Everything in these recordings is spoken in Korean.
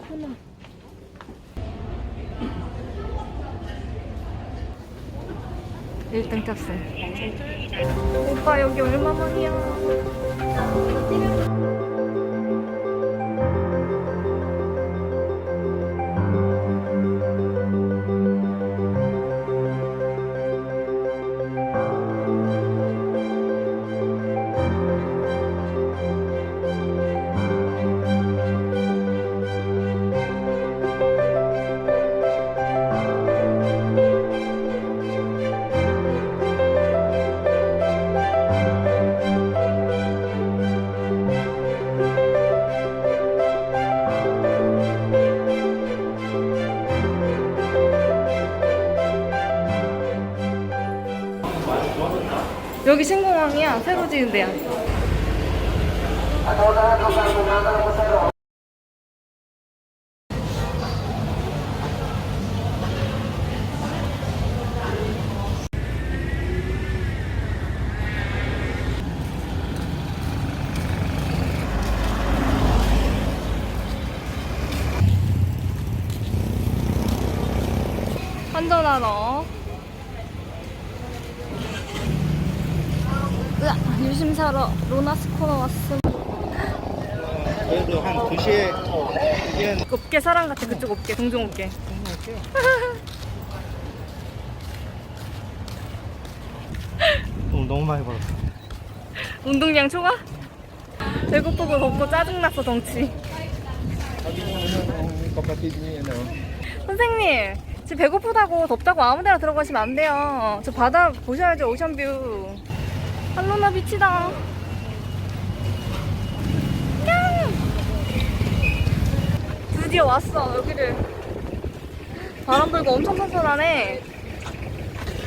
코너. 일등 탑승. 오빠 여기 얼마만이야? 여기 신공항이야. 새로 지은 데야. 한전하러 으아, 사러 로나스 코너 왔음. 그래도 한 2시에 2시엔 업계 사람 같아 그쪽 업계 동종 업계. 돈 너무 많이 벌었어 운동량 초과? 배고프고 덥고 짜증났어 덩치. 선생님 지금 배고프다고 덥다고 아무데나 들어가시면 안 돼요. 저 바다 보셔야죠 오션뷰. 할로나 비치다. 냥! 드디어 왔어 여기를. 바람 불고 엄청 선선하네.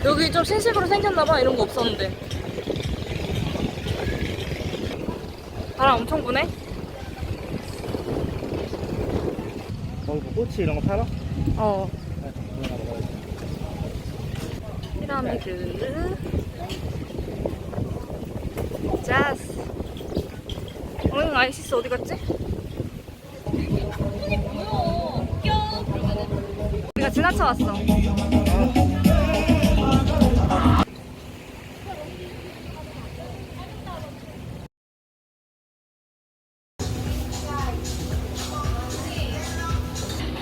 여기 좀 신식으로 생겼나봐 이런 거 없었는데. 바람 엄청 부네. 거기 뭐 꼬치 이런 거 팔아? 어. 먹어야지. 피라미드. 짜스. 응, 아이시스 어디 갔지? 우리가 지나쳐 왔어.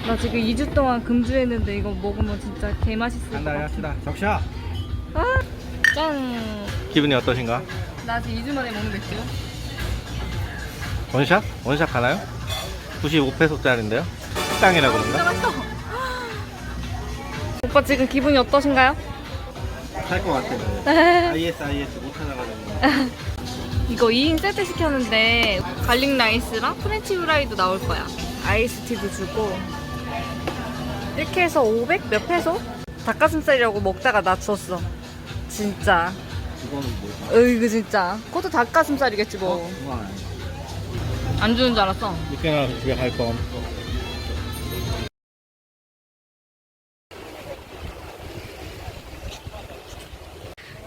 나 지금 2주 동안 금주했는데 이거 먹으면 진짜 개맛있을 것 같아. 합시다 적셔 아, 짠! 기분이 어떠신가? 나 지금 2주 만에 먹는 맥주. 원샷? 원샷 가나요? 95페소짜리인데요? 식당이라 진짜 그런가? 맛있어. 오빠 지금 기분이 어떠신가요? 살것 같아요 ISIS 못 찾아가지고 이거 2인 세트 시켰는데 갈릭 라이스랑 프렌치 후라이도 나올 거야. 아이스티도 주고 이렇게 해서 500 몇 페소? 닭가슴살이라고 먹다가 낮췄어. 진짜. 이거는 뭐야? 어이구 진짜. 그것도 닭가슴살이겠지 뭐. 우와 안 주는 줄 알았어. 나가서 집에 갈 뻔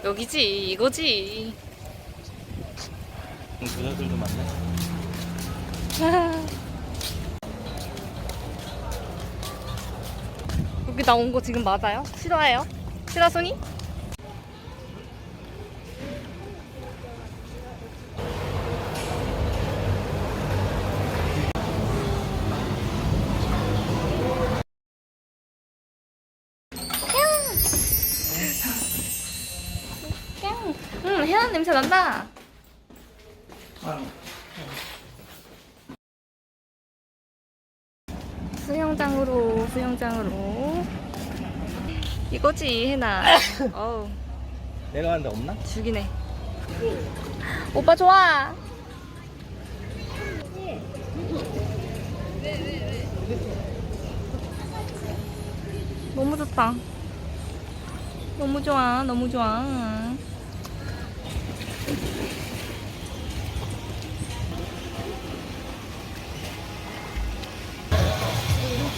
여기지 이거지. 부자들도 많네 여기 나온 거 지금 맞아요? 싫어해요? 싫어 손이? 응, 해안 냄새 난다. 수영장으로, 수영장으로. 이거지, 해나. 어우, 내려가는데 없나? 죽이네. 오빠 좋아. 너무 좋다. 너무 좋아, 너무 좋아.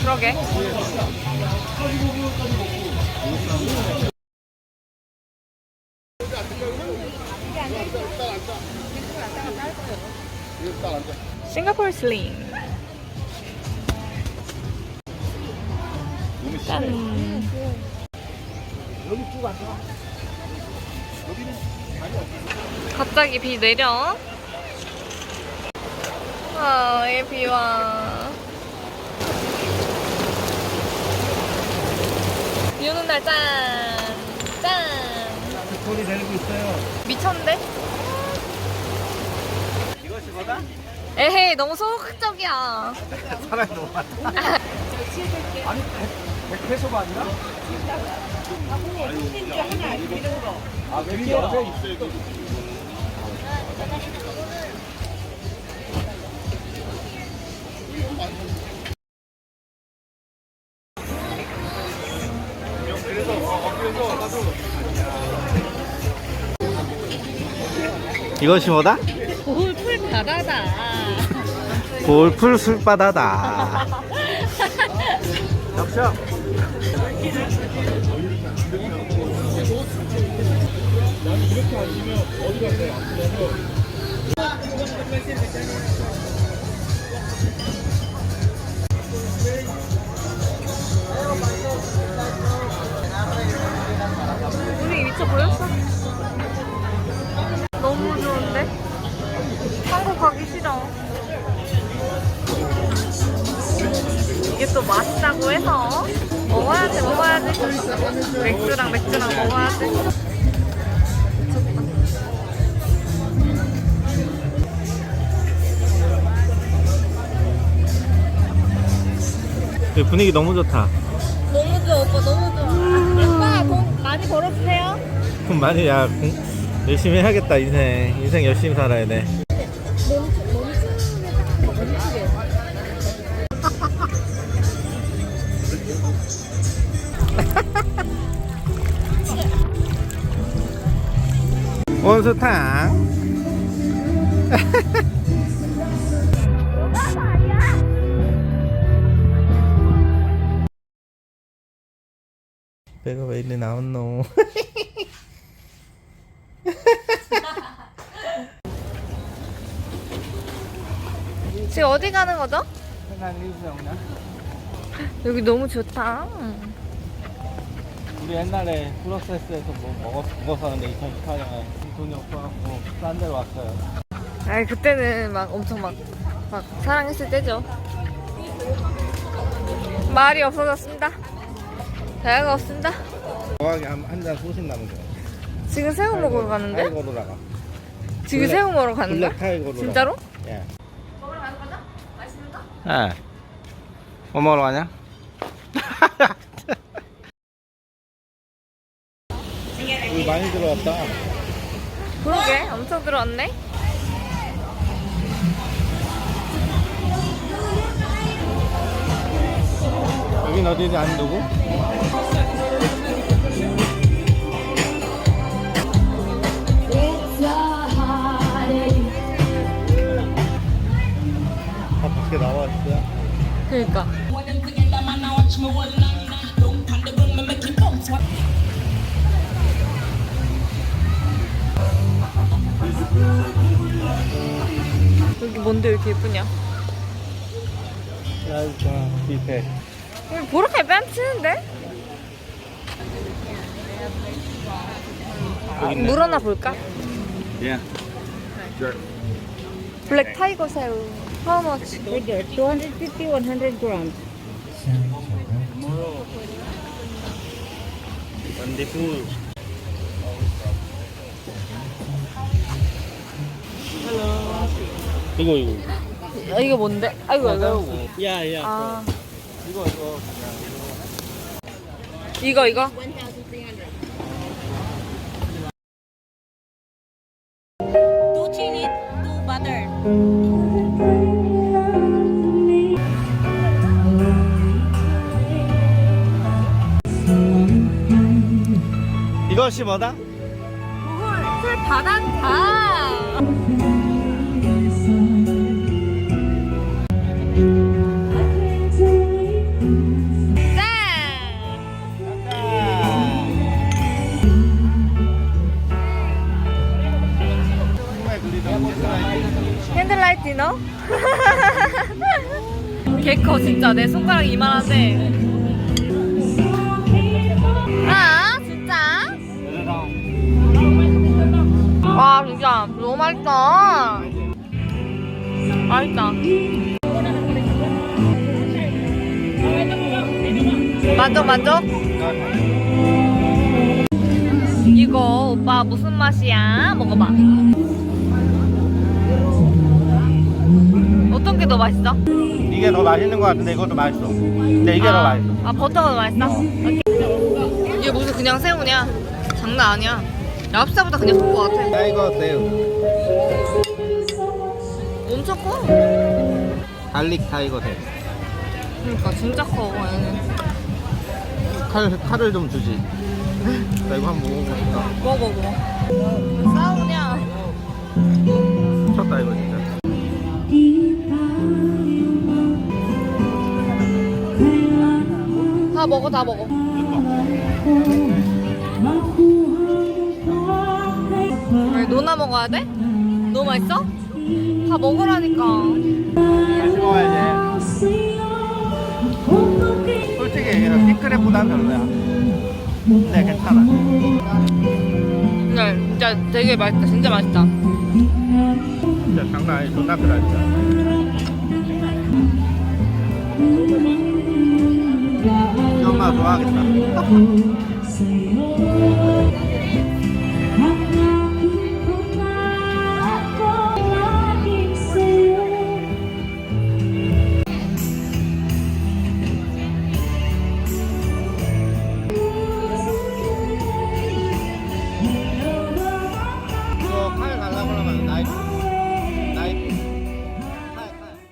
그러게. 싱가포르 슬림. 짠. 갑자기 비 내려. 아, 얘비 와. 비 오는 날 짠. 짠. 소리 내리고 있어요. 미쳤는데? 이것이 뭐다? 에헤이, 너무 소극적이야. 사람이 너무 많다. 아니, 100, 페소가 아니라? 아, 왜 여자 있어요? 이것이 뭐다? 볼풀 바다다. 볼풀 술바다다. 겹쳐. 분위기 너무 좋다. 너무 좋아 오빠 너무 좋아. 오빠 돈 많이 벌어주세요. 돈 많이 야 공- 열심히 해야겠다 인생 인생 열심히 살아야 돼. 원수탕. 배가 왜 이리 나왔노? 지금 어디 가는 거죠? 여기 너무 좋다. 우리 옛날에 프로세스에서 뭐 먹었, 먹었었는데 2018년에 돈이 없어갖고 딴 데로 왔어요. 아 그때는 막 엄청 막, 막 사랑했을 때죠. 말이 없어졌습니다. 대화가 없습니다. 거하게 한잔 소신 나는 거. 지금 새우 먹으러 가는데? 타이거로다가. 지금 블랙- 새우 먹으러 가는 거야? 블랙 타이거로. 진짜로? 예. 먹으러 가는 거죠? 맛있는 거? 예. 뭐 먹으러 가냐? 물 많이 들어왔다. 그러게 엄청 들어왔네. 여긴 어디지 안 두고? 다 밖에 나와 있어요. 그러니까. 여기 뭔데 이렇게 예쁘냐? 야. 밑에. 여기 보라카이 뺨 치는데? 물 하나 볼까? 예. 블랙 타이거 새우. How much? Right there, 250, 100 grams. 원디풀. 이거 이거. 아, 이게 뭔데? 아이고 아이고. 야, 야. 아 이거 이거. 이거 이거. Two chili, two butter. 이것이 뭐다? 술 바단다. 디너? 개커 진짜 내 손가락 이만한데 아 진짜? 와 진짜 너무 맛있다 맛있다 만족 만족? 이거 오빠 무슨 맛이야? 먹어봐 어떤 게 더 맛있어? 이게 더 맛있는 것 같은데 이것도 맛있어. 근데 이게 더 아, 맛있어. 아 버터가 더 맛있어? 오케이. 이게 무슨 그냥 새우냐? 장난 아니야. 랍스타보다 그냥 좋은 것 같아. 타이거 새우. 엄청 커. 갈릭 타이거 새우. 그러니까 진짜 커. 얘는. 칼, 칼을 좀 주지. 나 이거 한번 먹어보니까 먹어 먹어. 싸우 다 먹어 다 먹어. 왜 노나 먹어야 돼? 너무 맛있어? 다 먹으라니까. 다시 먹어야지. 솔직히 얘기해서 시크릿보단 별로야. 근데 괜찮아. 근데 진짜 되게 맛있다. 진짜 맛있다. 진짜 장난 아니 존나 크다 진짜. 이 엄마 좋아하겠다.